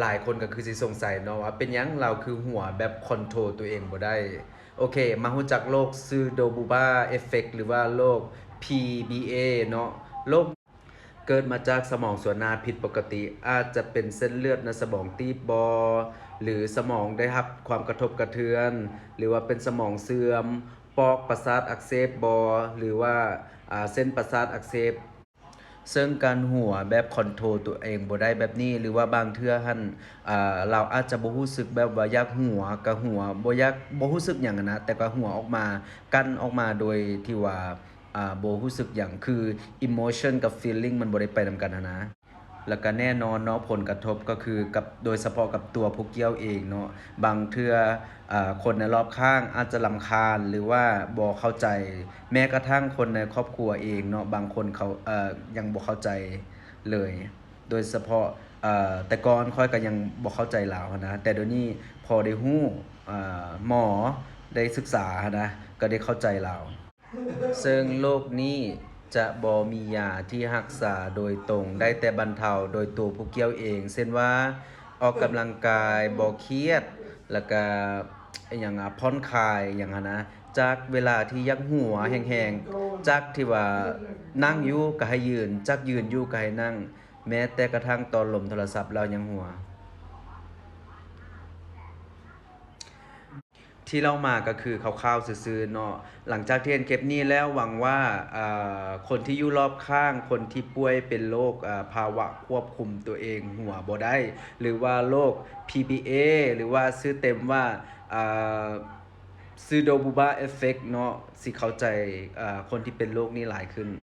หลายคนก็คือสิสงสัยเนาะว่าเป็นยังเราคือหัวแบบคอนโทรลตัวเองบ่ได้ โอเค มารู้จักโรคซูโดบูบาเอฟเฟกหรือว่าโรค PBA เนาะโรค เกิดมาจากสมองส่วนหน้าผิดปกติ อาจจะเป็นเส้นเลือดในสมองตีบบอ หรือสมองได้รับความกระทบกระเทือน หรือว่าเป็นสมองเสื่อม ปอกประสาทอักเสบบอ หรือว่าเส้นประสาทอักเสบซึ่งการหัวแบบคอนโทรลตัวเองบ่ได้แบบนี้ หรือว่าบางเทื่อหั่นอ่าเราอาจจะบ่รู้สึกแบบว่าอยากหัวก็หัวบ่อยากบ่รู้สึกหยังนะแต่ก็หัวออกมากั้นออกมาโดยที่ว่า อ่าบ่รู้สึกหยังคือ emotion กับ feeling มันบ่ได้ไปนำกันอะนะแล้วก็แน่นอนเนาะผลกระทบก็คือกับโดยเฉพาะกับตัวผู้เกี่ยวเองเนาะบางเทื่ออ่าคนในรอบข้างอาจจะลำคาญหรือว่าบ่เข้าใจ แม้กระทั่งคนในครอบครัวเองเนาะบางคนเขาเอ่อยังบ่เข้าใจเลย โดยเฉพาะอ่อแต่ก่อนค่อยก็ยังบ่เข้าใจลาวนะแต่เดี๋ยวนี้พอได้ฮู้อ่าหมอได้ศึกษานะก็ได้เข้าใจลาว ซึ่งโรคนี้จะบ่มียาที่รักษาโดยตรงได้แต่บรรเทาโดยตัวผู้เกี่ยวเองเช่นว่าออกกำลังกายบ่เครียด แล้วก็อย่างผ่อนคลายอย่างนั้นนะจากเวลาที่ยักหัวแห้งๆจากที่ว่านั่งอยู่ก็ให้ยืนจากยืนอยู่ก็ให้นั่ง แม้แต่กระทั่งตอนลมโทรศัพท์เรายังหัว ที่เรามาก็คือคร่าวๆซื่อๆเนาะหลังจากที่เห็นคลิปนี้แล้วหวังว่าคนที่อยู่รอบข้าง คนที่ป่วยเป็นโรคภาวะควบคุมตัวเองหัวบ่ได้ หรือว่าโรค PBA หรือว่าชื่อเต็มว่าซูโดบูบาเอฟเฟกเนาะสิเข้าใจคนที่เป็นโรคนี้หลายขึ้น